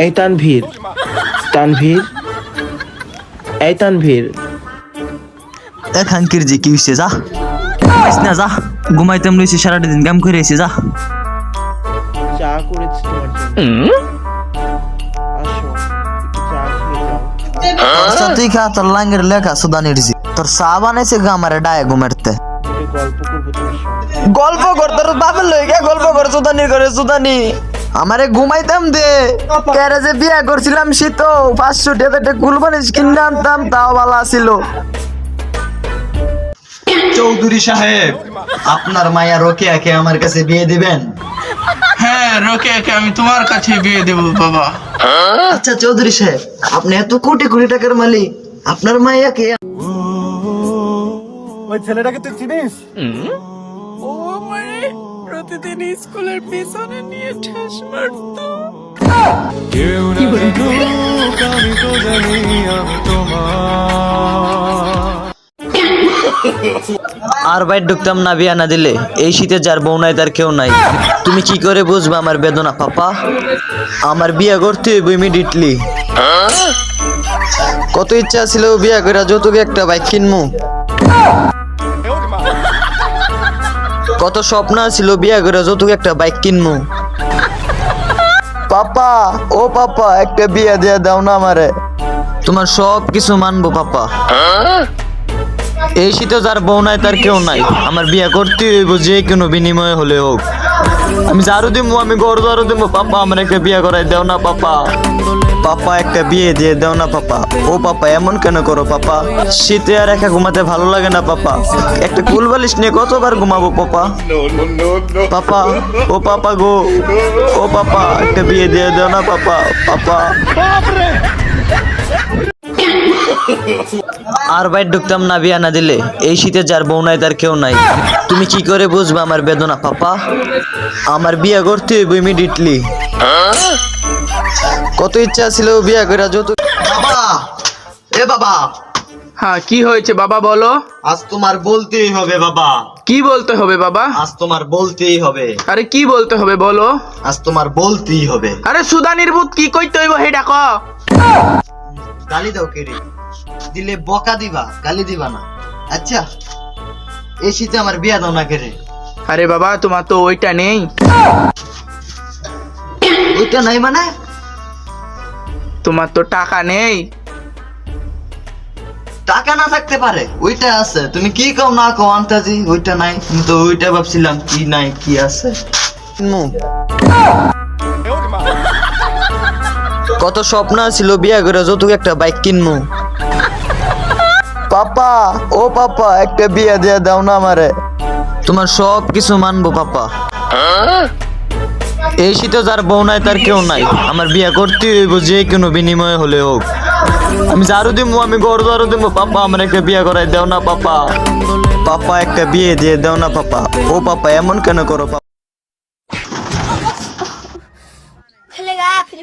এই তানভীর তানভীর এই তানভীর। এ খানকির যে কি হইছে যা। ঘুমাইস না যা। ঘুমাইতাম রইছি সারাটা দিন কাম করে এসে যা। চা করেছি তোমার জন্য। আচ্ছা তুই খা তোর লাঙ্গের লেখা সুদানির জি। তোর চা বানাইছে গা আমারে ডায়ে ঘুমাইতে গল্প করব গল্প কর তোর বাপের গল্প কর সুদানি করে সুদানি। আমারে ঘুমাইতাম দে। কেরে যে বিয়া করছিলাম শীত পাঁচশো টাকা কুলবানিস কিনে আনতাম তাও ভালো ছিল চৌধুরী সাহেব আপনার মায়া রোকেয়াকে আমার কাছে বিয়ে দিবেন? হ্যাঁ রোকেয়াকে আমি তোমার কাছে বিয়ে দেবো বাবা। আচ্ছা চৌধুরী সাহেব আপনি এত কোটি কোটি টাকার মালিক আপনার মাইয়াকে ও আমারে প্রতিদিন স্কুলের পিছনে নিয়ে ঠেস মারতো। আর বাইর ঢুকতাম না বিয়া না দিলে। এই শীতে যার বউ নাই, তার কেউ নাই। তুমি কি করে বুঝবে আমার বেদনা, পাপা? আমার বিয়া করতে হইব ইমিডিয়েটলি কত ইচ্ছা ছিল বিয়া করে যৌতুক একটা বাইক কিনমু? কত স্বপ্ন ছিল বিয়া করে যত একটা বাইক কিনমু। পাপা ও পাপা একটা বিয়া দিয়ে দাও না আমারে। তোমার সব কিছু মানবো পাপা। এই শীতে যার বউ নাই তার কেউ নাই। আমার বিয়া করতে হইব যে কোনো বিনিময়ে হলে হোক। আমি যারও দিব আমি গড় যারও দিব পাপা আমার একটা বিয়ে করাই দেও না পাপা পাপা একটা বিয়ে দিয়ে দেও না পাপা ও পাপা এমন কেন করো পাপা শীতে আর একা ঘুমাতে ভালো লাগে না পাপা একটা কুল বালিশ নিয়ে কতবার ঘুমাবো পাপা পাপা ও পাপা গো। ও পাপা একটা বিয়ে দিয়ে দেও না পাপা পাপা আর বাইর ঢুকতাম না বিয়া না দিলে। এই শীতে যার বউ নাই তার কেউ নাই। তুমি কি করে বুঝবে আমার বেদনা পাপা? আমার বিয়া করতে হইব ইমিডিয়েটলি কত ইচ্ছা ছিল বিয়া করে যত বাবা এ বাবা। হ্যাঁ কি হয়েছে বাবা বলো? আজ তোমার বলতেই হবে বাবা। কি বলতে হবে বাবা? আজ তোমার বলতেই হবে। আরে কি বলতে হবে বলো? আজ তোমার বলতেই হবে। আরে সুদানির বুত কি কইতে হইব হে ডাক। গালি দাও কেড়ে দিলে বকা দিবা গালি দিবা না। আচ্ছা এই শীতে আমার বিয়া দাও না কেড়ে আরে বাবা তোমার তো ওইটা নেই। ওইটা নাই মানে? তোমার তো টাকা নেই। টাকা না থাকতে পারে ওইটা আছে। তুমি কি কও না কও আন্তাজি ওইটা নাই। আমি তো ওইটা ভাবছিলাম কি নাই কি আছে। কত স্বপ্ন ছিল বিয়া করে যৌতুক একটা বাইক কিনমু। পাপা ও পাপা একটা বিয়া দিয়া দাও না আমারে। তোমার সব কিছু মানবো পাপা। এই শীতে যার বউ নাই তার কেউ নাই। আমার বিয়া করতে হইব যে কোনো বিনিময়ে হলে হোক। আমি যারও দিব আমি গড় যারও দিব পাপা আমার একটা বিয়ে করাই দেও না পাপা। পাপা একটা বিয়ে দিয়ে দেও না পাপা। ও পাপা এমন কেন করো পাপা? খেলেগা ফ্রি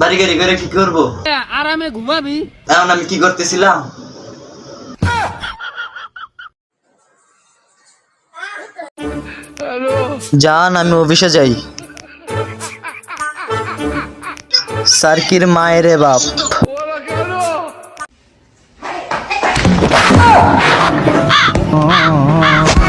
বাড়ি গাড়ি করে কি করব? আরামে ঘুমাবি। এখন আমি কি করতেছিলাম? জান আমি অফিসে যাই। সার্কির মায়ের বাপ। Ah!